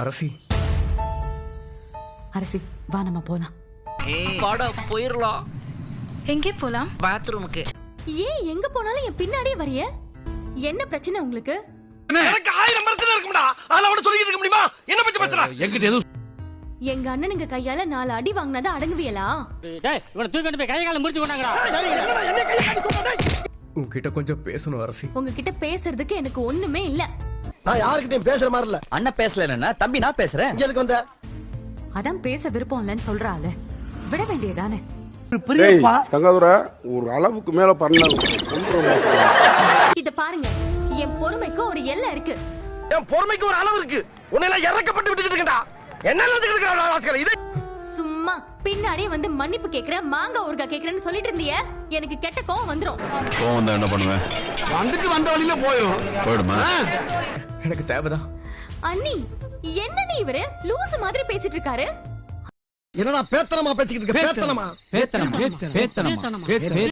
அரசி. அரசி வா நம்ம போலாம். போயிடலாம் எங்கே போலாம்? பாத்ரூமுக்கு ஏன் எங்க போனாலும் என் பின்னாடியே வரிய. என்ன பிரச்சனை உங்களுக்கு? எனக்கு ஆயிரம் பிரச்சனை இருக்கும்டா. அதெல்லாம் அவட சொல்லிட்டு இருக்க முடியுமா? என்ன பத்தி பேசுற? என்கிட்ட எதுவும் எங்க அண்ணனுங்க கையால நாலு அடி வாங்கினதா அடங்குவியலா? இவனை தூக்கிட்டு போய் கை காலம் முடிச்சு கொண்டாங்கடா. உன்கிட்ட கொஞ்சம் பேசணும் அரசி. உங்ககிட்ட பேசுறதுக்கு எனக்கு ஒண்ணுமே இல்ல. நான் யாருக்கிட்டையும் பேசுற மாதிரி இல்ல. அண்ணன் பேசலன்னா தம்பி நான் பேசுறேன். இங்க எதுக்கு வந்த? அதான் பேச விருப்பம் இல்லைன்னு சொல்றாள் விட வேண்டியதானே டேய் தங்காதுரை ஒரு அளவுக்கு மேல பண்ண இத பாருங்க. என் பொறுமைக்கு ஒரு எல்லை இருக்கு. என் பொறுமைக்கு ஒரு அளவு இருக்கு. உன்னை எல்லாம் இறக்கப்பட்டு விட்டுட்டு இருக்கா என்ன சும்மா பின்னாடியே வந்து மன்னிப்பு கேக்குற மாங்காய் ஊறுகாய் கேக்குறேன்னு சொல்லிட்டு இருந்தியே எனக்கு கெட்ட கோவம் வந்துரும். கோவம் தான் என்ன பண்ணுவேன்? வந்துட்டு வந்த வழியில போயும் போயிடுமா? எனக்கு தேவைதான். அண்ணி என்ன நீ இவரு? லூசு மாதிரி பேசிட்டு இருக்காரு என்னடா பேத்தனமா பேசிக்கிட்டு இருக்க? பேத்தனமா. பேத்தனமா. பேத்தனமா.